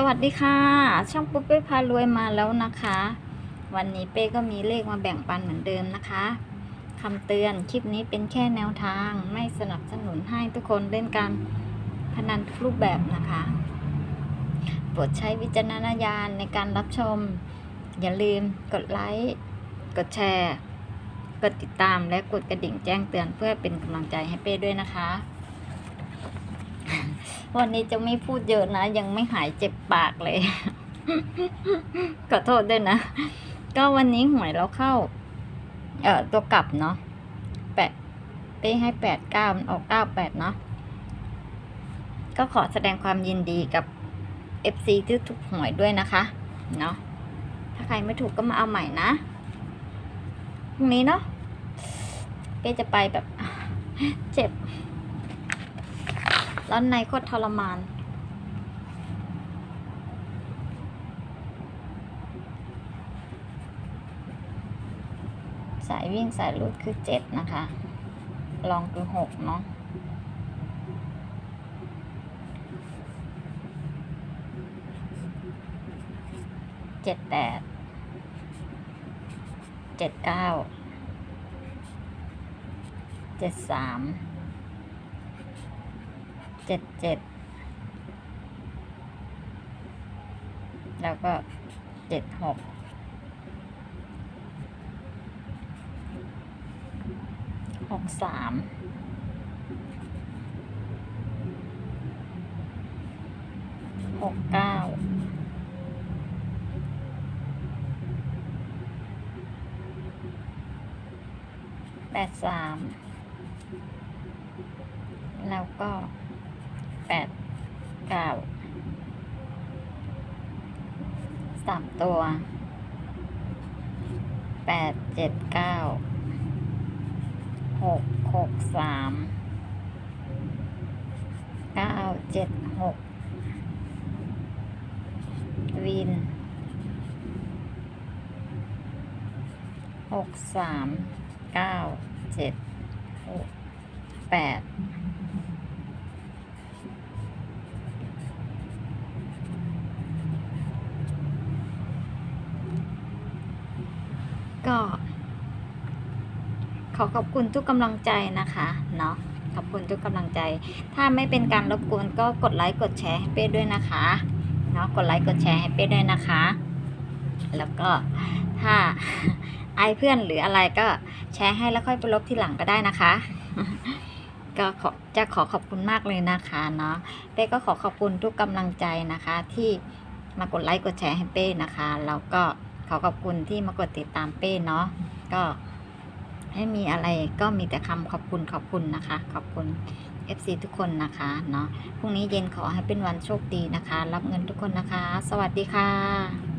สวัสดีค่ะ ช่องปุ๊บเป้พารวยมาแล้วนะคะ วันนี้เป้ก็มีเลขมาแบ่งปันเหมือนเดิมนะคะคำเตือนคลิปนี้เป็นแค่แนวทางไม่สนับสนุนให้ทุกคนเล่นการพนันทุกรูปแบบนะคะโปรดใช้วิจารณญาณในการรับชม อย่าลืมกดไลค์กดแชร์ กดติดตามและกดกระดิ่งแจ้งเตือนเพื่อเป็นกำลังใจให้เป้ด้วยนะคะ วันนี้จะไม่พูดเยอะนะ ยังไม่หายเจ็บปากเลย ขอโทษด้วยนะ ก็วันนี้หวยเราเข้า เอ่อตัวกลับเนาะแปดเป้ให้แปดเก้ามันออกเก้าแปดเนาะก็ขอแสดงความยินดีกับ FC ที่ถูกหวยด้วยนะคะ เนาะถ้าใครไม่ถูกก็มาเอาใหม่นะพรุ่งนี้เนาะเป้จะไปแบบเจ็บ ร้อนในโคตรทรมาน สายวิ่งสายรูดคือเจ็ดนะคะ ลองคือหกเนาะเจ็ดแปดเจ็ดเก้าเจ็ดสาม เจ็ดเจ็ดแล้วก็เจ็ดหกหกสามหกเก้าแปดสามแล้วก็ แปดเก้าสามตัวแปดเจ็ดเก้าหกหกสามเก้าเจ็ดหกวินหกสามเก้าเจ็ดหกแปด ก็ ขอขอบคุณทุกกำลังใจนะคะเนาะขอบคุณทุกกำลังใจ ถ้าไม่เป็นการรบกวนก็กดไลค์กดแชร์ให้เป้ด้วยนะคะเนาะกดไลค์กดแชร์ให้เป้ด้วยนะคะ แล้วก็ถ้าไอเพื่อนหรืออะไรก็แชร์ให้แล้วค่อยไปลบที่หลังก็ได้นะคะ ก็ขอจะขอขอบคุณมากเลยนะคะเนาะเป้ก็ขอขอบคุณทุกกำลังใจนะคะ ที่มากดไลค์กดแชร์ให้เป้นะคะแล้วก็ ขอขอบคุณที่มากดติดตามเป้เนาะก็ให้มีอะไรก็มีแต่คำขอบคุณขอบคุณนะคะ ขอบคุณ FC ทุกคนนะคะเนาะพรุ่งนี้เย็นขอให้เป็นวันโชคดีนะคะ รับเงินทุกคนนะคะ สวัสดีค่ะ